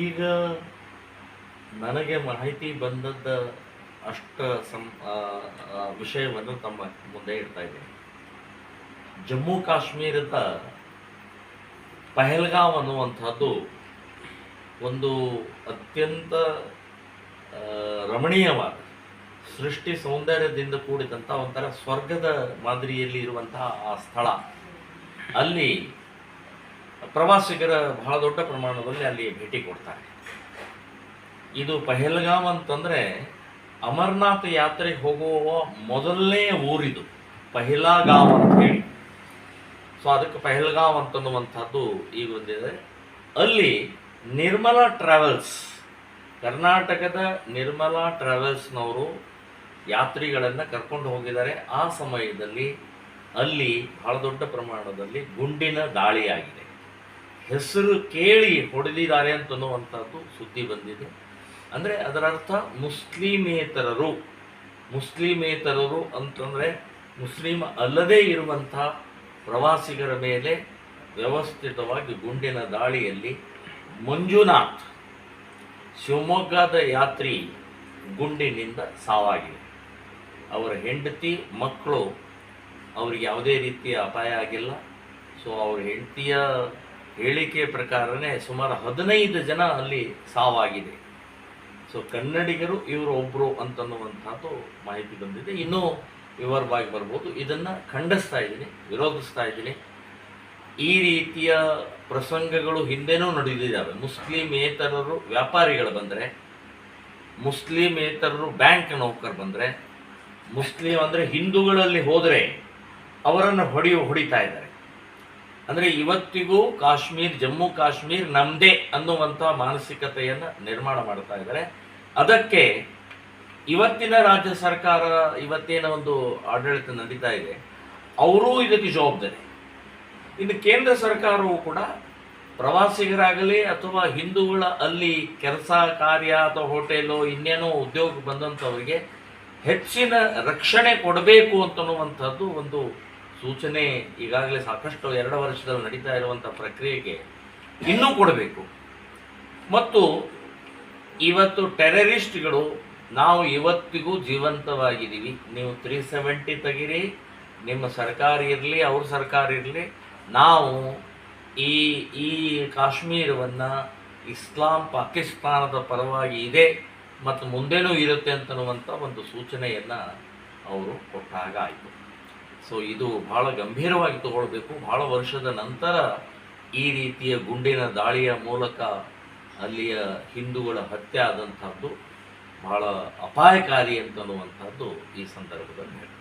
ಈಗ ನನಗೆ ಮಾಹಿತಿ ಬಂದದ್ದ ಅಷ್ಟ ಸಂ ವಿಷಯವನ್ನು ತಮ್ಮ ಮುಂದೆ ಇಡ್ತಾ ಇದ್ದೇನೆ. ಜಮ್ಮು ಕಾಶ್ಮೀರದ ಪಹಲ್ಗಾಮ್ ಅನ್ನುವಂಥದ್ದು ಒಂದು ಅತ್ಯಂತ ರಮಣೀಯವಾದ, ಸೃಷ್ಟಿ ಸೌಂದರ್ಯದಿಂದ ಕೂಡಿದಂಥ ಒಂಥರ ಸ್ವರ್ಗದ ಮಾದರಿಯಲ್ಲಿ ಇರುವಂತಹ ಆ ಸ್ಥಳ. ಅಲ್ಲಿ ಪ್ರವಾಸಿಗರ ಬಹಳ ದೊಡ್ಡ ಪ್ರಮಾಣದಲ್ಲಿ ಅಲ್ಲಿ ಭೇಟಿ ಕೊಡ್ತಾರೆ. ಇದು ಪಹಲ್ಗಾಮ್ ಅಂತಂದರೆ ಅಮರ್ನಾಥ್ ಯಾತ್ರೆಗೆ ಹೋಗುವ ಮೊದಲನೇ ಊರಿದು ಪಹಿಲಾಗಾಮ್ ಅಂತ ಹೇಳಿ. ಸೊ ಅದಕ್ಕೆ ಪಹಲ್ಗಾಮ್ ಅಂತನ್ನುವಂಥದ್ದು ಈಗ ಒಂದಿದೆ ಅಲ್ಲಿ ನಿರ್ಮಲಾ ಟ್ರಾವೆಲ್ಸ್, ಕರ್ನಾಟಕದ ನಿರ್ಮಲಾ ಟ್ರಾವೆಲ್ಸ್ನವರು ಯಾತ್ರಿಗಳನ್ನು ಕರ್ಕೊಂಡು ಹೋಗಿದ್ದಾರೆ. ಆ ಸಮಯದಲ್ಲಿ ಅಲ್ಲಿ ಬಹಳ ದೊಡ್ಡ ಪ್ರಮಾಣದಲ್ಲಿ ಗುಂಡಿನ ದಾಳಿಯಾಗಿದೆ. ಹೆಸರು ಕೇಳಿ ಹೊಡೆದಿದ್ದಾರೆ ಅಂತನ್ನುವಂಥದ್ದು ಸುದ್ದಿ ಬಂದಿದೆ. ಅಂದರೆ ಅದರ ಅರ್ಥ ಮುಸ್ಲಿಮೇತರರು ಮುಸ್ಲಿಮೇತರರು ಅಂತಂದರೆ ಮುಸ್ಲಿಮ್ ಅಲ್ಲದೇ ಇರುವಂಥ ಪ್ರವಾಸಿಗರ ಮೇಲೆ ವ್ಯವಸ್ಥಿತವಾಗಿ ಗುಂಡಿನ ದಾಳಿಯಲ್ಲಿ ಮಂಜುನಾಥ್ ಶಿವಮೊಗ್ಗದ ಯಾತ್ರಿ ಗುಂಡಿನಿಂದ ಸಾವಾಗಿದೆ. ಅವರ ಹೆಂಡತಿ, ಮಕ್ಕಳು ಅವ್ರಿಗೆ ಯಾವುದೇ ರೀತಿಯ ಅಪಾಯ ಆಗಿಲ್ಲ. ಸೊ ಅವ್ರ ಹೆಂಡತಿಯ ಹೇಳಿಕೆ ಪ್ರಕಾರನೇ ಸುಮಾರು ಹದಿನೈದು ಜನ ಅಲ್ಲಿ ಸಾವಾಗಿದೆ. ಸೊ ಕನ್ನಡಿಗರು ಇವರು ಒಬ್ಬರು ಅಂತನ್ನುವಂಥದ್ದು ಮಾಹಿತಿ ಬಂದಿದೆ. ಇನ್ನೂ ವಿವರವಾಗಿ ಬರ್ಬೋದು. ಇದನ್ನು ಖಂಡಿಸ್ತಾ ಇದ್ದೀನಿ, ವಿರೋಧಿಸ್ತಾ ಇದ್ದೀನಿ. ಈ ರೀತಿಯ ಪ್ರಸಂಗಗಳು ಹಿಂದೆನೂ ನಡೆದಿದ್ದಾವೆ. ಮುಸ್ಲಿಮೇತರರು ವ್ಯಾಪಾರಿಗಳು ಬಂದರೆ, ಮುಸ್ಲಿಮೇತರರು ಬ್ಯಾಂಕ್ ನೌಕರು ಬಂದರೆ, ಮುಸ್ಲಿಂ ಅಂದರೆ ಹಿಂದೂಗಳಲ್ಲಿ ಹೋದರೆ ಅವರನ್ನು ಹೊಡೆಯು ಹೊಡಿತಾ ಇದ್ದಾರೆ. ಅಂದರೆ ಇವತ್ತಿಗೂ ಕಾಶ್ಮೀರ್, ಜಮ್ಮು ಕಾಶ್ಮೀರ್ ನಮ್ಮದೇ ಅನ್ನುವಂಥ ಮಾನಸಿಕತೆಯನ್ನು ನಿರ್ಮಾಣ ಮಾಡ್ತಾ ಇದ್ದಾರೆ. ಅದಕ್ಕೆ ಇವತ್ತಿನ ರಾಜ್ಯ ಸರ್ಕಾರ ಇವತ್ತೇನ ಒಂದು ಆಡಳಿತ ನಡೀತಾ ಇದೆ. ಅವರೂ ಇದಕ್ಕೆ ಜವಾಬ್ದಾರಿ. ಇನ್ನು ಕೇಂದ್ರ ಸರ್ಕಾರವು ಕೂಡ ಪ್ರವಾಸಿಗರಾಗಲಿ ಅಥವಾ ಹಿಂದೂಗಳ ಅಲ್ಲಿ ಕೆಲಸ ಕಾರ್ಯ ಅಥವಾ ಹೋಟೆಲು, ಇನ್ನೇನೋ ಉದ್ಯೋಗ ಬಂದಂಥವರಿಗೆ ಹೆಚ್ಚಿನ ರಕ್ಷಣೆ ಕೊಡಬೇಕು ಅಂತನ್ನುವಂಥದ್ದು ಒಂದು ಸೂಚನೆ ಈಗಾಗಲೇ ಸಾಕಷ್ಟು ಎರಡು ವರ್ಷದಲ್ಲಿ ನಡೀತಾ ಇರುವಂಥ ಪ್ರಕ್ರಿಯೆಗೆ ಇನ್ನೂ ಕೊಡಬೇಕು. ಮತ್ತು ಇವತ್ತು ಟೆರರಿಸ್ಟ್ಗಳು, ನಾವು ಇವತ್ತಿಗೂ ಜೀವಂತವಾಗಿದ್ದೀವಿ. ನೀವು ತ್ರೀ ಸೆವೆಂಟಿ ತೆಗಿರಿ, ನಿಮ್ಮ ಸರ್ಕಾರ ಇರಲಿ, ಅವ್ರ ಸರ್ಕಾರ ಇರಲಿ, ನಾವು ಈ ಈ ಕಾಶ್ಮೀರವನ್ನು ಇಸ್ಲಾಂ, ಪಾಕಿಸ್ತಾನದ ಪರವಾಗಿ ಇದೆ ಮತ್ತು ಮುಂದೇನೂ ಇರುತ್ತೆ ಅಂತನ್ನುವಂಥ ಒಂದು ಸೂಚನೆಯನ್ನು ಅವರು ಕೊಟ್ಟಾಗ ಆಯಿತು. ಸೊ ಇದು ಬಹಳ ಗಂಭೀರವಾಗಿ ತಗೊಳ್ಬೇಕು ಬಹಳ ವರ್ಷದ ನಂತರ ಈ ರೀತಿಯ ಗುಂಡಿನ ದಾಳಿಯ ಮೂಲಕ ಅಲ್ಲಿಯ ಹಿಂದೂಗಳ ಹತ್ಯೆ ಆದಂಥದ್ದು ಬಹಳ ಅಪಾಯಕಾರಿ ಅಂತನ್ನುವಂಥದ್ದು ಈ ಸಂದರ್ಭದಲ್ಲಿ ಹೇಳ್ತೀನಿ.